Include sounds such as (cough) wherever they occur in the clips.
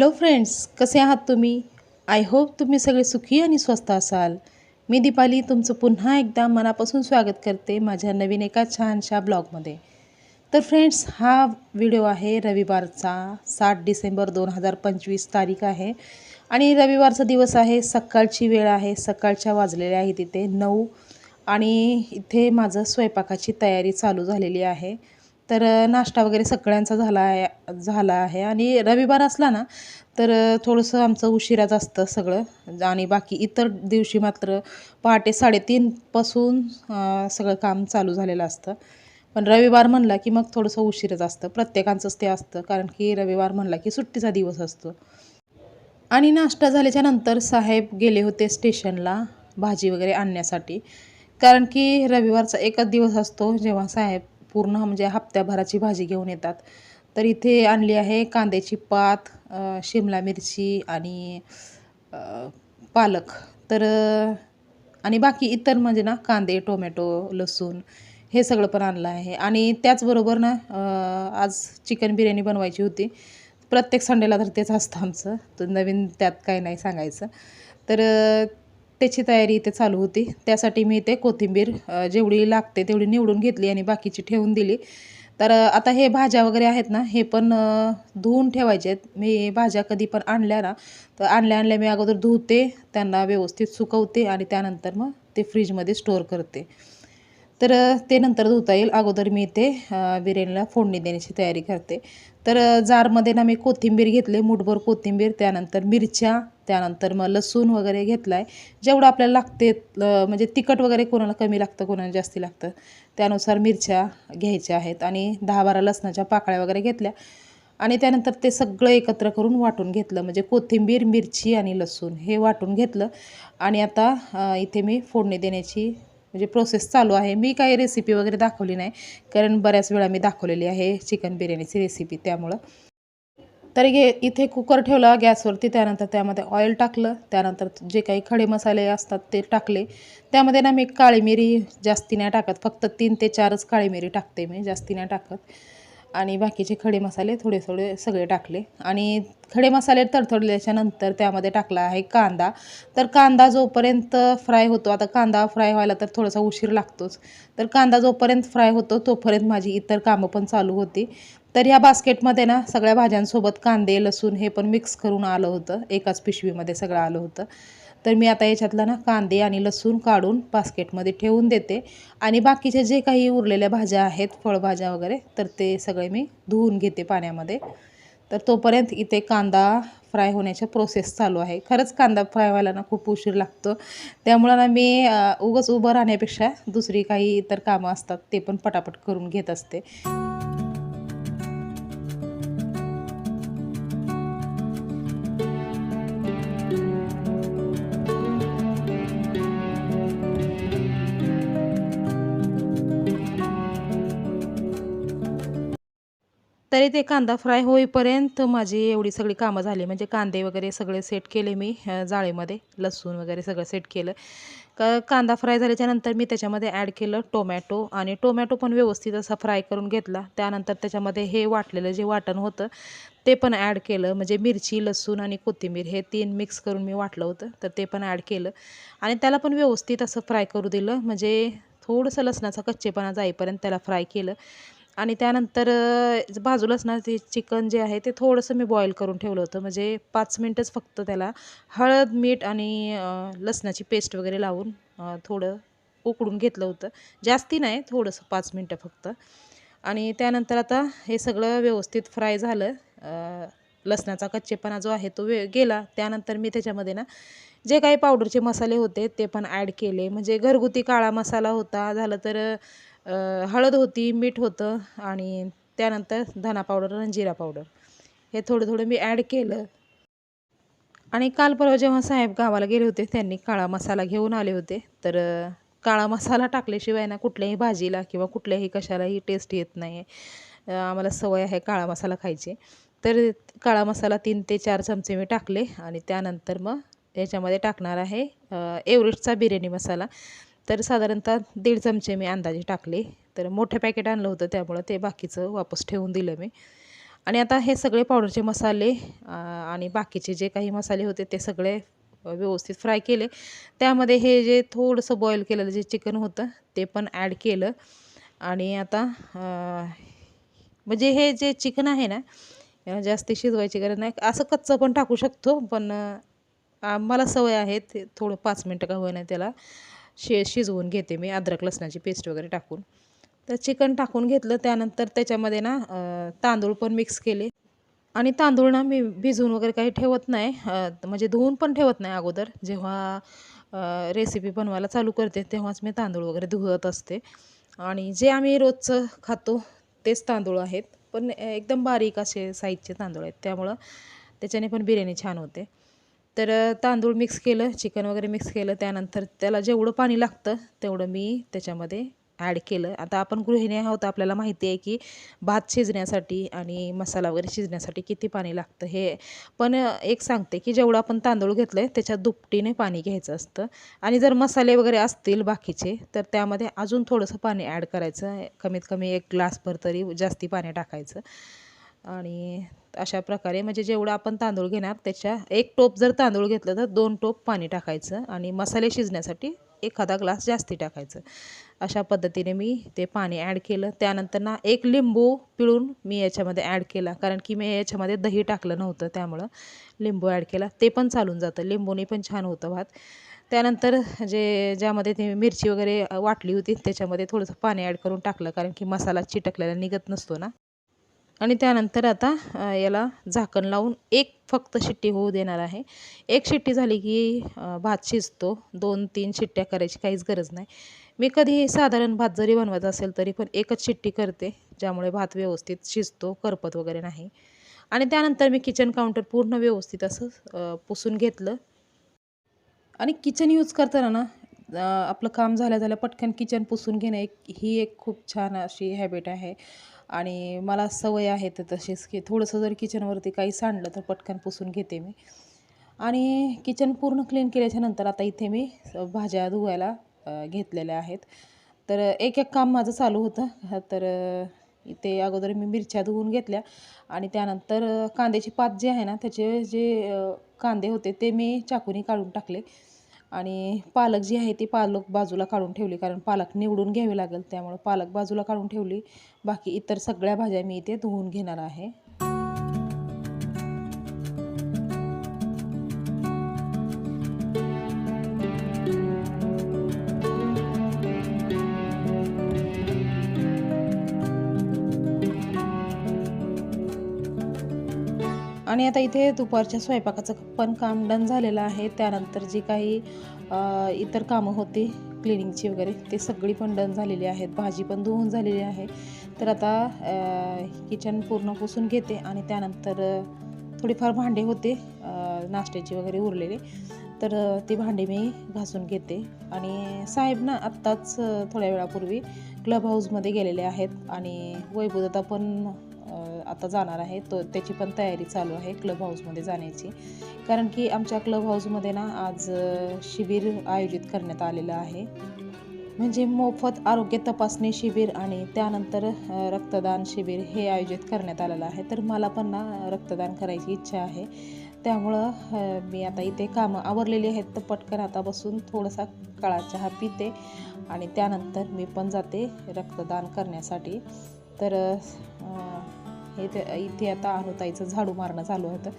Hello friends कसे आहात तुम्ही? आय होप तुम्ही सगळे सुखी आणि स्वस्त असाल. मी दीपाली तुमचं पुन्हा एकदा मनापासून स्वागत करते माझ्या नवीन एका छानशा ब्लॉगमध्ये. तर फ्रेंड्स हा व्हिडिओ आहे रविवारचा सात डिसेंबर दोन हजार पंचवीस तारीख आहे. आणि रविवारचा दिवस आहे सकाळची वेळ आहे सकाळच्या वाजलेल्या आहेत इथे नऊ. आणि इथे माझं स्वयंपाकाची तयारी चालू झालेली आहे. तर नाश्ता वगैरे सगळ्यांचा झाला आहे झाला आहे. आणि रविवार असला ना तर थोडंसं आमचं उशिराच असतं सगळं. आणि बाकी इतर दिवशी मात्र पहाटे साडेतीनपासून सगळं काम चालू झालेलं असतं. पण रविवार म्हणला की मग थोडंसं उशीरच असतं प्रत्येकांचंच ते असतं. कारण की रविवार म्हणला की सुट्टीचा दिवस असतो. आणि नाश्ता झाल्याच्यानंतर साहेब गेले होते स्टेशनला भाजी वगैरे आणण्यासाठी. कारण की रविवारचा एकच दिवस असतो. जेव्हा साहेब पूर्ण म्हणजे हप्त्याभराची भाजी घेऊन येतात. तर इथे आणली आहे कांद्याची पात शिमला मिरची आणि पालक. तर आणि बाकी इतर म्हणजे ना कांदे टोमॅटो लसूण हे सगळं पण आणलं आहे. आणि त्याचबरोबर ना आज चिकन बिर्याणी बनवायची होती. प्रत्येक संडेला तर तेच असतं आमचं. तर नवीन त्यात काही नाही सांगायचं. तर त्याची तयारी इथे चालू होती. त्यासाठी मी इथे कोथिंबीर जेवढी लागते तेवढी निवडून घेतली आणि बाकीची ठेवून दिली. तर आता हे भाज्या वगैरे आहेत ना हे पण धुवून ठेवायचे आहेत. मी भाज्या कधी पण आणल्या ना तर आणल्या आणल्या मी अगोदर धुते त्यांना व्यवस्थित सुकवते आणि त्यानंतर मग ते फ्रीजमध्ये स्टोअर करते. तर ते नंतर धुता येईल. अगोदर मी इथे बिर्याणीला फोडणी देण्याची तयारी करते. तर जारमध्ये ना मी कोथिंबीर घेतले मुठभर कोथिंबीर त्यानंतर मिरच्या त्यानंतर मग लसूण वगैरे घेतला आहे जेवढं आपल्याला लागते म्हणजे तिखट वगैरे कोणाला कमी लागतं कोणाला जास्ती लागतं त्यानुसार मिरच्या घ्यायच्या आहेत. आणि दहा बारा लसणाच्या पाकळ्या वगैरे घेतल्या. आणि त्यानंतर ते सगळं एकत्र करून वाटून घेतलं. म्हणजे कोथिंबीर मिरची आणि लसूण हे वाटून घेतलं. आणि आता इथे मी फोडणी देण्याची म्हणजे प्रोसेस चालू आहे. मी काही रेसिपी वगैरे दाखवली नाही. कारण बऱ्याच वेळा मी दाखवलेली आहे चिकन बिर्याणीची रेसिपी त्यामुळं. तर हे इथे कुकर ठेवला गॅसवरती. त्यानंतर त्यामध्ये ऑइल टाकलं. त्यानंतर जे काही खडे मसाले असतात ते टाकले. त्यामध्ये ना मी काळी मिरी जास्ती नाही टाकत. फक्त तीन ते चारच काळी मिरी टाकते मी. जास्ती नाही टाकत. आणि बाकीचे खडे मसाले थोडे थोडे सगळे टाकले. आणि खडे मसाले तडतडल्याच्यानंतर त्यामध्ये टाकला आहे कांदा. तर कांदा जोपर्यंत फ्राय होतो आता कांदा फ्राय व्हायला तर थोडासा उशीर लागतोच. तर कांदा जोपर्यंत फ्राय होतो तोपर्यंत माझी इतर कामं पण चालू होती. तर ह्या बास्केटमध्ये ना सगळ्या भाज्यांसोबत कांदे लसूण हे पण मिक्स करून आलं होतं. एकाच पिशवीमध्ये सगळं आलं होतं. तर मी आता याच्यातला ना कांदे आणि लसूण काढून बास्केटमध्ये ठेवून देते. आणि बाकीच्या जे काही उरलेल्या भाज्या आहेत फळभाज्या वगैरे तर ते सगळे मी धुवून घेते पाण्यामध्ये. तर तोपर्यंत इथे कांदा फ्राय होण्याच्या प्रोसेस चालू आहे. खरंच कांदा फ्राय व्हायला ना खूप उशीर लागतो. त्यामुळं ना मी उगच उगाच उभं राहण्यापेक्षा दुसरी काही इतर कामं असतात ते पण पटापट करून घेत असते. तरी ते कांदा फ्राय होईपर्यंत माझी एवढी सगळी कामं झाली. म्हणजे कांदे वगैरे सगळे सेट केले मी जाळीमध्ये. लसूण वगैरे सगळं सेट केलं. का कांदा फ्राय झाल्याच्यानंतर मी त्याच्यामध्ये ॲड केलं टोमॅटो आणि टोमॅटो पण व्यवस्थित असा फ्राय करून घेतला. त्यानंतर त्याच्यामध्ये हे वाटलेलं जे वाटण होतं ते पण ॲड केलं. म्हणजे मिरची लसूण आणि कोथिंबीर हे तीन मिक्स करून मी वाटलं होतं तर ते पण ॲड केलं. आणि त्याला पण व्यवस्थित असं फ्राय करू दिलं. म्हणजे थोडंसं लसणाचा कच्चेपणा जाईपर्यंत त्याला फ्राय केलं. आणि त्यानंतर अ, बाजूलाच ना ते चिकन जे आहे ते थोडंसं मी बॉईल करून ठेवलं होतं. म्हणजे पाच मिनटंच फक्त त्याला हळद मीठ आणि लसणाची पेस्ट वगैरे लावून थोडं उकडून घेतलं होतं. जास्ती नाही थोडंसं पाच मिनटं फक्त. आणि त्यानंतर आता हे सगळं व्यवस्थित फ्राय झालं. लसणाचा कच्चेपणा जो आहे तो वे गेला. त्यानंतर मी त्याच्यामध्ये ना जे काही पावडरचे मसाले होते ते पण ॲड केले. म्हणजे घरगुती काळा मसाला होता. झालं तर हळद होती मीठ होतं आणि त्यानंतर धना पावडर आणि जिरा पावडर. हे थोडं थोडं मी ॲड केलं. आणि काल परवा जेव्हा साहेब गावाला गेले होते त्यांनी काळा मसाला घेऊन आले होते. तर काळा मसाला टाकल्याशिवाय ना कुठल्याही भाजीला किंवा कुठल्याही कशालाही टेस्ट येत नाही आहे आम्हाला सवय आहे काळा मसाला खायची. तर काळा मसाला तीन ते चार चमचे मी टाकले आणि त्यानंतर मग याच्यामध्ये टाकणार आहे एवरेस्टचा एव्हरेस्टचा बिर्याणी मसाला. तर साधारणतः दीड चमचे मी अंदाजे टाकले. तर मोठं पॅकेट आणलं होतं त्यामुळं ते बाकीचं वापस ठेवून दिलं मी. आणि आता हे सगळे पावडरचे मसाले आणि बाकीचे जे काही मसाले होते ते सगळे व्यवस्थित फ्राय केले. त्यामध्ये हे जे थोडंसं बॉईल केलेलं जे चिकन होतं ते पण ॲड केलं. आणि आता म्हणजे हे जे चिकन आहे ना जास्त शिजवायची गरज नाही. असं कच्चं पण टाकू शकतो पण मला सवय आहे ते थोडं पाच मिनटं का होईना त्याला शे शिजवून घेते मी अद्रक लसणाची पेस्ट वगैरे टाकून. तर चिकन टाकून घेतलं त्यानंतर त्याच्यामध्ये ना तांदूळ पण मिक्स केले. आणि तांदूळ ना मी भिजवून वगैरे काही ठेवत नाही. म्हणजे धुवून पण ठेवत नाही अगोदर. जेव्हा रेसिपी बनवायला चालू करते तेव्हाच मी तांदूळ वगैरे धुवत असते. आणि जे आम्ही रोजचं खातो तेच तांदूळ आहेत. पण एकदम बारीक असे साईजचे तांदूळ आहेत. त्यामुळं त्याच्याने पण बिर्याणी छान होते. तर तांदूळ मिक्स केलं चिकन वगैरे मिक्स केलं. त्यानंतर त्याला जेवढं पाणी लागतं तेवढं मी त्याच्यामध्ये ॲड केलं. आता आपण गृहिणी आहोत आपल्याला माहिती आहे की भात शिजण्यासाठी आणि मसाला वगैरे शिजण्यासाठी किती पाणी लागतं हे. पण एक सांगते की जेवढं आपण तांदूळ घेतलं आहे त्याच्या दुपटीने पाणी घ्यायचं असतं. आणि जर मसाले वगैरे असतील बाकीचे तर त्यामध्ये अजून थोडंसं पाणी ॲड करायचं. कमीत कमी एक ग्लासभर तरी जास्ती पाणी टाकायचं. आणि अशा प्रकारे. म्हणजे जेवढं आपण तांदूळ घेणार त्याच्या एक टोप जर तांदूळ घेतलं तर दोन टोप पाणी टाकायचं आणि मसाले शिजण्यासाठी एखादा ग्लास जास्ती टाकायचं. अशा पद्धतीने मी ते पाणी ॲड केलं. त्यानंतर ना एक लिंबू पिळून मी याच्यामध्ये ॲड केला. कारण की मी याच्यामध्ये दही टाकलं नव्हतं त्यामुळं लिंबू ॲड केला. ते पण चालून जातं. लिंबूने पण छान होतं भात. त्यानंतर जे ज्यामध्ये ते मिरची वगैरे वाटली होती त्याच्यामध्ये थोडंसं पाणी ॲड करून टाकलं. कारण की मसाला चिटकलेला निघत नसतो ना. आणि त्यानंतर आता याला झाकण लावून एक फक्त शिट्टी होऊ देणार आहे. एक शिट्टी झाली की भात शिजतो. दोन तीन शिट्ट्या करायची काहीच गरज नाही. मी कधी साधारण भात जरी बनवायचा असेल तरी पण एकच शिट्टी करते ज्यामुळे भात व्यवस्थित शिजतो करपत वगैरे नाही. आणि त्यानंतर मी किचन काउंटर पूर्ण व्यवस्थित असं पुसून घेतलं. आणि किचन यूज करताना ना आपलं काम झाल्या झाल्या पटकन किचन पुसून घेणं एक ही एक खूप छान अशी हॅबिट आहे. आणि मला सवय आहे तर तशीच की थोडंसं जर किचनवरती काही सांडलं तर पटकन पुसून घेते मी. आणि किचन पूर्ण क्लीन केल्याच्यानंतर आता इथे मी भाज्या धुवायला घेतलेल्या आहेत. तर एक एक काम माझं चालू होतं. तर इथे अगोदर मी मिरच्या धुवून घेतल्या आणि त्यानंतर कांद्याची पात जी आहे ना त्याचे जे कांदे होते ते मी चाकूनी काढून टाकले. आणि पालक जी आहे ती पालक बाजूला काढून ठेवली कारण पालक निवडून घ्यावी लागेल त्यामुळं पालक बाजूला काढून ठेवली. बाकी इतर सगळ्या भाज्या मी इथे धुवून घेणार आहे. आणि आता इथे दुपारच्या स्वयंपाकाचं पण काम डन झालेलं आहे. त्यानंतर जी काही इतर कामं होती क्लिनिंगची वगैरे ते सगळी पण डन झालेली आहेत. भाजी पण धुवून झालेली आहे. तर आता किचन पूर्ण पुसून घेते आणि त्यानंतर थोडीफार भांडे होते नाश्त्याची वगैरे उरलेले. तर ती भांडी मी घासून घेते. आणि साहेब ना आत्ताच थोड्या वेळापूर्वी क्लब हाऊसमध्ये गेलेले आहेत. आणि वैभवदत्ता पण आता जाणार आहे. तो त्याची पण तयारी चालू आहे क्लब हाऊसमध्ये जाण्याची. कारण की आमच्या क्लब हाऊसमध्ये ना आज शिबिर आयोजित करण्यात आलेलं आहे. म्हणजे मोफत आरोग्य तपासणी शिबिर आणि त्यानंतर रक्तदान शिबिर हे आयोजित करण्यात आलेलं आहे. तर मला पण ना रक्तदान करायची इच्छा आहे. त्यामुळं मी आता इथे कामं आवरलेली आहेत. तर पटकन आता बसून थोडासा काळा चहा पिते आणि त्यानंतर मी पण जाते रक्तदान करण्यासाठी. तर हे ते इथे आता अनुताईचं झाडू मारणं चालू होतं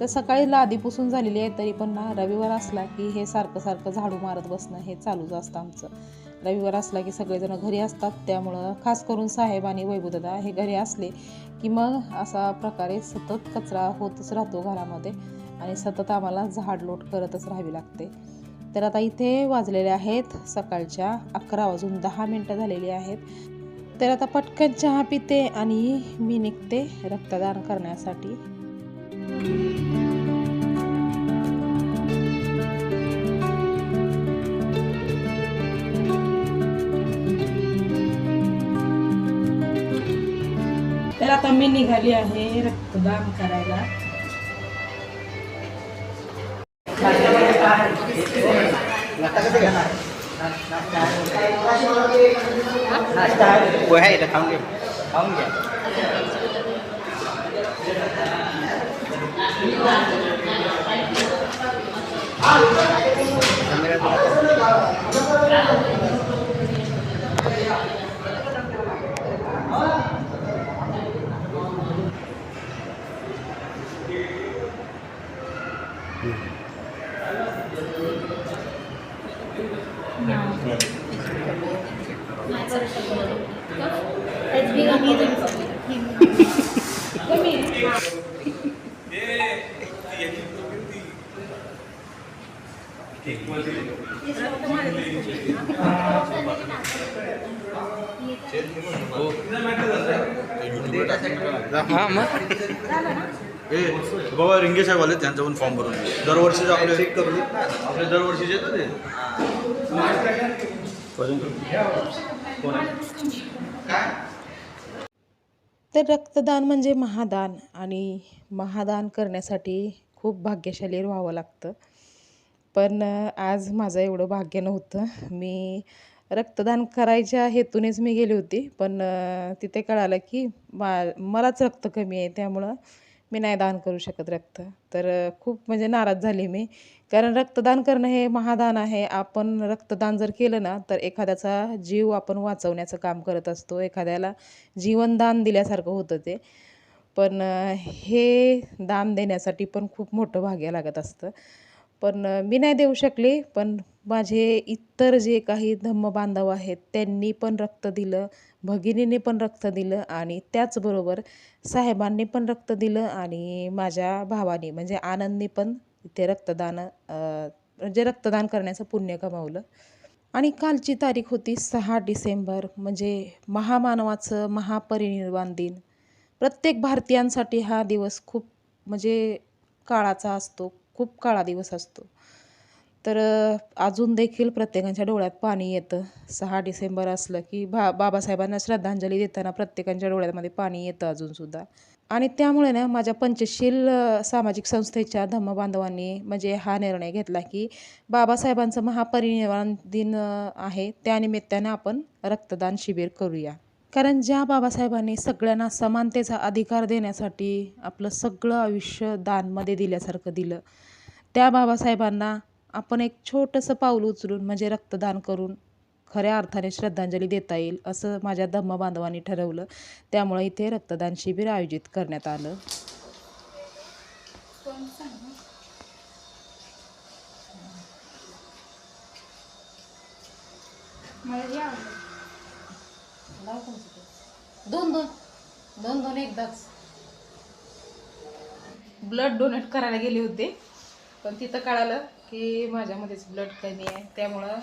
तर सकाळी लादी पुसून झालेली आहे तरी पण ना रविवार असला की हे सारखं सारखं झाडू मारत बसणं हे चालूच असतं आमचं. रविवार असला की सगळेजण घरी असतात त्यामुळं खास करून साहेब आणि वैभवदादा हे घरी असले की मग असा प्रकारे सतत कचरा होतच राहतो घरामध्ये आणि सतत आम्हाला झाडलोट करतच राहावी लागते. तर आता इथे वाजलेले आहेत सकाळच्या अकरा वाजून दहा मिनटं झालेली आहेत. तर आता पटकन चहा पिते आणि मी निघते रक्तदान करण्यासाठी. तर आता मी निघाली आहे रक्तदान करायला. quê hay là không đi không vậy Hallelujah. हा मग? ए बाबा रिंगे साहेब आले त्यांचा पण फॉर्म भरून. दरवर्षीच आपले चेक करू आपले दरवर्षीचे येतं ते? तर रक्तदान म्हणजे महादान आणि महादान करण्यासाठी खूप भाग्यशाली व्हावं लागतं. पण आज माझं एवढं भाग्य नव्हतं. मी रक्तदान करायच्या हेतूनेच मी गेली होती. पण तिथे कळालं की मा मलाच रक्त कमी आहे. त्यामुळं मी नाही दान करू शकत रक्त. तर खूप म्हणजे नाराज झाली मी. कारण रक्तदान करणं हे महादान आहे. आपण रक्तदान जर केलं ना तर एखाद्याचा जीव आपण वाचवण्याचं काम करत असतो. एखाद्याला जीवनदान दिल्यासारखं होतं ते. पण हे दान देण्यासाठी पण खूप मोठं भाग्य लागत असतं. पण मी नाही देऊ शकले पण माझे इतर जे काही धम्म बांधव आहेत त्यांनी पण रक्त दिलं भगिनीने पण रक्त दिलं आणि त्याचबरोबर साहेबांनी पण रक्त दिलं आणि माझ्या भावाने म्हणजे आनंदने पण इथे रक्तदान म्हणजे रक्तदान करण्याचं पुण्य कमावलं आणि कालची तारीख होती सहा डिसेंबर म्हणजे महामानवाचं महापरिनिर्वाण दिन. प्रत्येक भारतीयांसाठी हा दिवस खूप म्हणजे काळाचा असतो खूप काळा दिवस असतो. तर अजून देखील प्रत्येकाच्या डोळ्यात पाणी येतं. सहा डिसेंबर असलं की भा बाबासाहेबांना श्रद्धांजली देताना प्रत्येकाच्या डोळ्यामध्ये पाणी येतं अजूनसुद्धा आणि त्यामुळे ना माझ्या पंचशील सामाजिक संस्थेच्या धम्मबांधवांनी म्हणजे हा निर्णय घेतला की बाबासाहेबांचं महापरिनिर्वाण दिन आहे. त्यानिमित्तानं आपण रक्तदान शिबिर करूया. कारण ज्या बाबासाहेबांनी सगळ्यांना समानतेचा अधिकार देण्यासाठी आपलं सगळं आयुष्य दानमध्ये दिल्यासारखं दिलं त्या बाबासाहेबांना आपण एक छोटंसं पाऊल उचलून म्हणजे रक्तदान करून खऱ्या अर्थाने श्रद्धांजली देता येईल असं माझ्या धम्म बांधवांनी ठरवलं. त्यामुळे इथे रक्तदान शिबिर आयोजित करण्यात आलं. दोन दोन दोन दोन एकदाच. ब्लड डोनेट करायला गेले होते. पण तिथं कळालं की माझ्यामध्येच ब्लड कमी आहे. त्यामुळं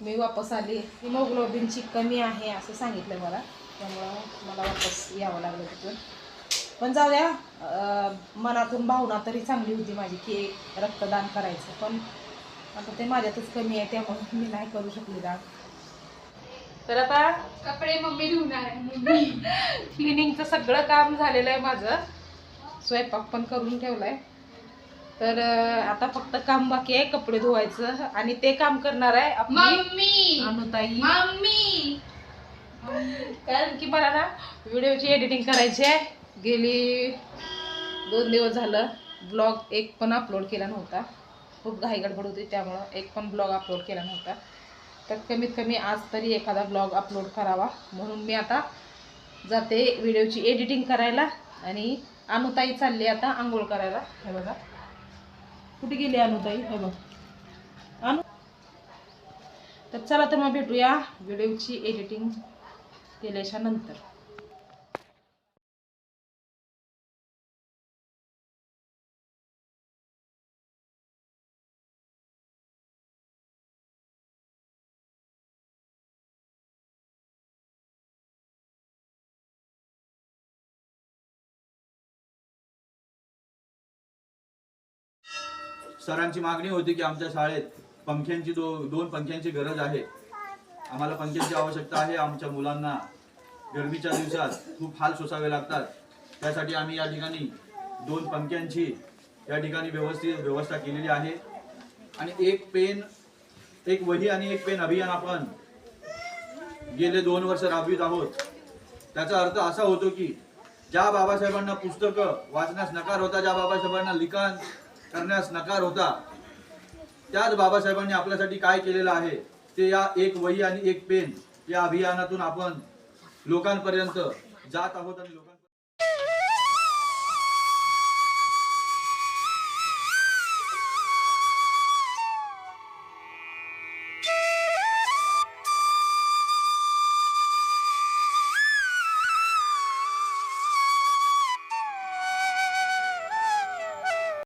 मी वापस आली. हिमोग्लोबिनची कमी आहे असं सांगितलं मला. त्यामुळं मला वापस यावं लागलं तिथून. पण जाऊ द्या मनातून भावना तरी चांगली होती माझी की रक्तदान करायचं. पण आता ते माझ्यातच कमी आहे त्यामुळे मी नाही करू शकले दान तर आता कपडे मम्मी धुणार आहे. मम्मी (laughs) क्लिनिंगचं सगळं काम झालेलं आहे माझं. स्वयंपाक पण करून ठेवलाय. तर आता फक्त काम बाकी आहे कपडे धुवायचं. आणि ते काम करणार आहे आपली मम्मी! अनुताई. मम्मी! कारण की मला ना व्हिडिओची एडिटिंग करायची आहे. गेली दोन दिवस झालं. ब्लॉग एक पण अपलोड केला नव्हता. खूप घाई गडबड होती त्यामुळं एक पण ब्लॉग अपलोड केला नव्हता. तर कमीत कमी आज तरी एखादा ब्लॉग अपलोड करावा. म्हणून मी आता जाते व्हिडिओची एडिटिंग करायला आणि अनुताई चालली आता आंघोळ करायला. हे बघा. कुठे गेली अनुताई? हे बघ. अनु तर चला तर मग भेटूया. व्हिडिओची एडिटिंग केल्याच्यानंतर. सरांची मागणी होती की आमच्या शाळेत पंख्यांची दो दोन पंख्यांची गरज आहे. आम्हाला पंख्यांची आवश्यकता आहे. आमच्या मुलांना गरमीच्या दिवसात खूप हाल सोसावे लागतात. त्यासाठी आम्ही या ठिकाणी दोन पंख्यांची या ठिकाणी व्यवस्थित व्यवस्था केलेली आहे. आणि एक पेन एक वही आणि एक पेन अभियान आपण गेले दोन वर्ष राबवित आहोत. त्याचा अर्थ असा होतो की ज्या बाबासाहेबांना पुस्तकं वाचण्यास नकार होता ज्या बाबासाहेबांना लिखाण करण्यास नकार होता. त्याच बाबासाहेबांनी आपल्यासाठी काय केलेलं आहे ते या एक वही आणि एक पेन या अभियानातून आपण लोकांपर्यंत जात आहोत आणि लोक